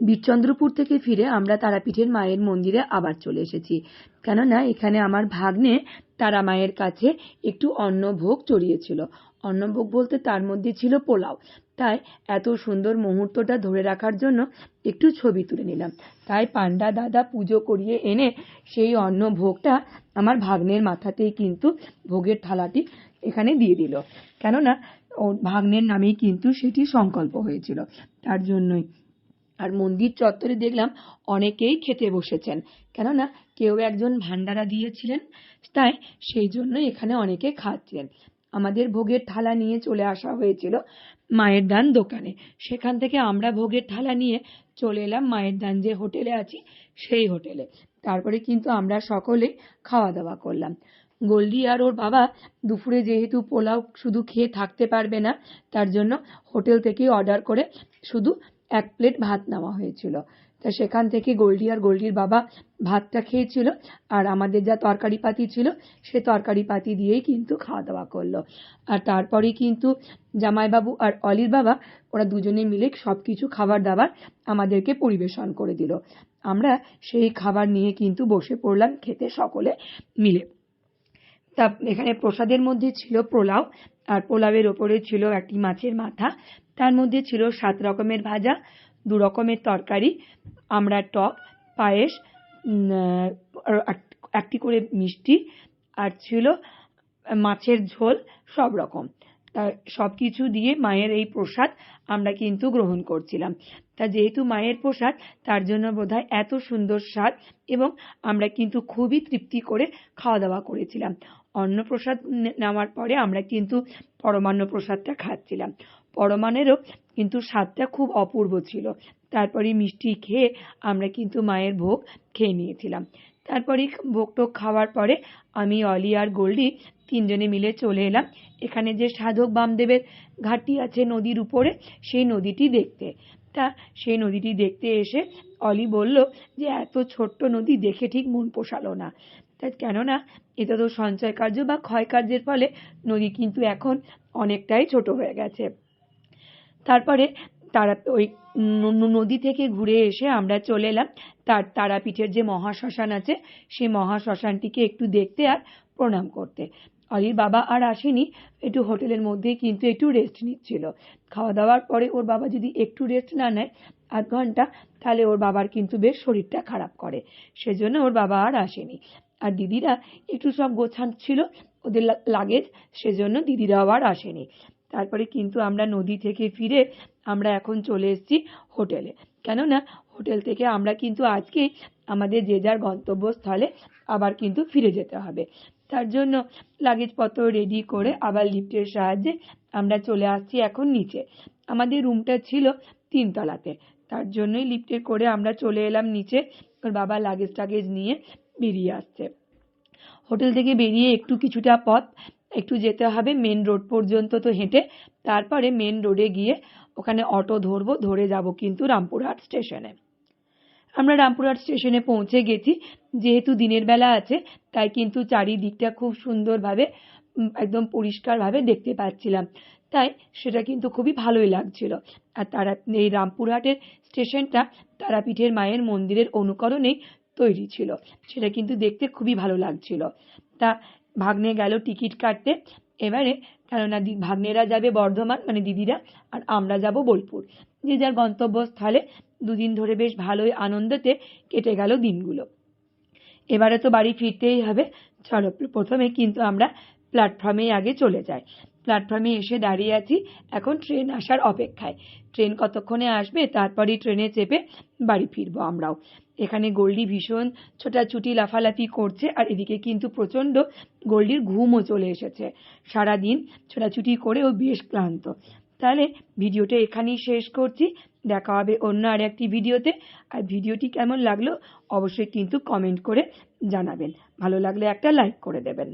বীরচন্দ্রপুর থেকে ফিরে আমরা তারাপীঠের মায়ের মন্দিরে আবার চলে এসেছি। কেননা এখানে আমার ভাগ্নে তারা মায়ের কাছে একটু অন্নভোগ চড়িয়েছিল। অন্নভোগ বলতে তার মধ্যে ছিল পোলাও। তাই এত সুন্দর মুহূর্তটা ধরে রাখার জন্য একটু ছবি তুলে নিলাম। তাই পান্ডা দাদা পুজো করিয়ে এনে সেই অন্ন ভোগটা আমার ভাগ্নের মাথাতেই কিন্তু ভোগের থালাটি এখানে দিয়ে দিল। কেননা ভাগ্নের নামেই কিন্তু সেটি সংকল্প হয়েছিল। তার জন্যই আর মন্দির চত্বরে দেখলাম অনেকেই খেতে বসেছেন। কেননা কেউ একজন ভান্ডারা দিয়েছিলেন, তাই সেই জন্য এখানে অনেকে খাচ্ছেন। আমাদের ভোগের থালা নিয়ে চলে আসা হয়েছিল মায়ের দান দোকানে। সেখান থেকে আমরা ভোগের থালা নিয়ে চলে এলাম মায়ের দান যে হোটেলে আছি, সেই হোটেলে। তারপরে কিন্তু আমরা সকলে খাওয়া দাওয়া করলাম। গোল্ডি আর ওর বাবা দুপুরে যেহেতু পোলাও শুধু খেয়ে থাকতে পারবে না, তার জন্য হোটেল থেকেই অর্ডার করে শুধু এক প্লেট ভাত নেওয়া হয়েছিল। তা সেখান থেকে গোল্ডি আর গোল্ডির বাবা ভাতটা খেয়েছিল আর আমাদের যা তরকারি পাতি ছিল, সে তরকারি পাতি দিয়েই কিন্তু খাওয়া দাওয়া করল। আর তারপরে কিন্তু জামাইবাবু আর অলির বাবা, ওরা দুজনে মিলে সব কিছু খাবার দাবার আমাদেরকে পরিবেশন করে দিল। আমরা সেই খাবার নিয়ে কিন্তু বসে পড়লাম, খেতে সকলে মিলে। তা এখানে প্রসাদের মধ্যে ছিল পোলাও, আর পোলাওয়ের ওপরে ছিল একটি মাছের মাথা। তার মধ্যে ছিল সাত রকমের ভাজা, দু রকমের তরকারি, আমরা টক, পায়েস একটি করে মিষ্টি, আর ছিল মাছের ঝোল, সব রকম। তা সব কিছু দিয়ে মায়ের এই প্রসাদ আমরা কিন্তু গ্রহণ করছিলাম। তা যেহেতু মায়ের প্রসাদ, তার জন্য বোধহয় এত সুন্দর স্বাদ এবং আমরা কিন্তু খুবই তৃপ্তি করে খাওয়া দাওয়া করেছিলাম। অন্নপ্রসাদ নেওয়ার পরে আমরা কিন্তু পরমান্ন প্রসাদটা খাচ্ছিলাম। পরমানেরও কিন্তু স্বাদটা খুব অপূর্ব ছিল। তারপরে মিষ্টি খেয়ে আমরা কিন্তু মায়ের ভোগ খেয়ে নিয়েছিলাম। তারপরে ভোগ টোগ খাওয়ার পরে আমি অলি আর গোল্ডি তিনজনে মিলে চলে এলাম। এখানে যে সাধক বামদেবের ঘাটটি আছে নদীর উপরে, সেই নদীটি দেখতে। তা সেই নদীটি দেখতে এসে অলি বলল যে, এত ছোট্ট নদী দেখে ঠিক মন পোষালো না। কেননা, এটা তো সঞ্চয় কার্য বা ক্ষয় কার্যের ফলে নদী কিন্তু এখন অনেকটাই ছোট হয়ে গেছে। তারপরে তারা ওই নদী থেকে ঘুরে এসে আমরা চলে এলাম। তার তারাপীঠের যে মহাশ্মশান আছে, সেই মহাশ্মশানটিকে একটু দেখতে আর প্রণাম করতে। অলির বাবা আর আসেনি, একটু হোটেলের মধ্যেই কিন্তু একটু রেস্ট নিচ্ছিল। খাওয়া দাওয়ার পরে ওর বাবা যদি একটু রেস্ট না নেয় আধ ঘণ্টা, তাহলে ওর বাবার কিন্তু বেশ শরীরটা খারাপ করে। সেজন্য ওর বাবা আর আসেনি। আর দিদিরা একটু সব গোছাচ্ছিল ওদের লাগেজ, সেজন্য দিদিরা আবার আসেনি। তারপরে কিন্তু আমরা নদী থেকে ফিরে আমরা এখন চলে এসেছি হোটেলে। কেননা হোটেল থেকে আমরা কিন্তু আজকে আমাদের যে যার গন্তব্যস্থলে আবার কিন্তু ফিরে যেতে হবে। তার জন্য লাগেজপত্র রেডি করে আবার লিফটের সাহায্যে আমরা চলে আসছি এখন নিচে। আমাদের রুমটা ছিল তিনতলাতে। তার জন্যই লিফটে করে আমরা চলে এলাম নিচে। ওর বাবা লাগেজ টাগেজ নিয়ে বেরিয়ে আসছে। হোটেল থেকে বেরিয়ে একটু কিছুটা পথ, একটু যেতে হবে মেন রোড পর্যন্ত তো হেঁটে, তারপরে মেন রোডে গিয়ে ওখানে অটো ধরবো, ধরে যাব কিন্তু রামপুরহাট স্টেশনে। আমরা রামপুরহাট স্টেশনে পৌঁছে গেছি, যেহেতু দিনের বেলা আছে, তাই কিন্তু চারিদিকটা খুব সুন্দরভাবে একদম পরিষ্কারভাবে দেখতে পাচ্ছিলাম। তাই সেটা কিন্তু খুবই ভালোই লাগছিল। আর তারা, এই রামপুরহাটের স্টেশনটা তারাপীঠের মায়ের মন্দিরের অনুকরণেই তৈরি ছিল। সেটা কিন্তু দেখতে খুবই ভালো লাগছিল। তা ভাগ্নে গেল টিকিট কাটতে। এবারে কেননা ভাগ্নেরা যাবে বর্ধমান মানে দিদিরা, আর আমরা যাব বোলপুর। যে যার গন্তব্যস্থলে দুদিন ধরে বেশ ভালোই আনন্দতে কেটে গেল দিনগুলো। এবারে তো বাড়ি ফিরতেই হবে। চলো, প্রথমে কিন্তু আমরা প্ল্যাটফর্মেই আগে চলে যাই। প্ল্যাটফর্মে এসে দাঁড়িয়ে আছি। এখন ট্রেন আসার অপেক্ষায়। ট্রেন কতক্ষণে আসবে, তারপরেই ট্রেনে চেপে বাড়ি ফিরবো আমরাও। এখানে গোল্ডি ভীষণ ছোটাছুটি, লাফালাফি করছে, আর এদিকে কিন্তু প্রচণ্ড গোল্ডির ঘুমও চলে এসেছে। সারাদিন ছোটাছুটি করে ও বেশ ক্লান্ত। তাহলে ভিডিওটা এখানেই শেষ করছি। দেখা হবে অন্য আর একটি ভিডিওতে। আর ভিডিওটি কেমন লাগল, অবশ্যই কিন্তু কমেন্ট করে জানাবেন। ভালো লাগলে একটা লাইক করে দেবেন।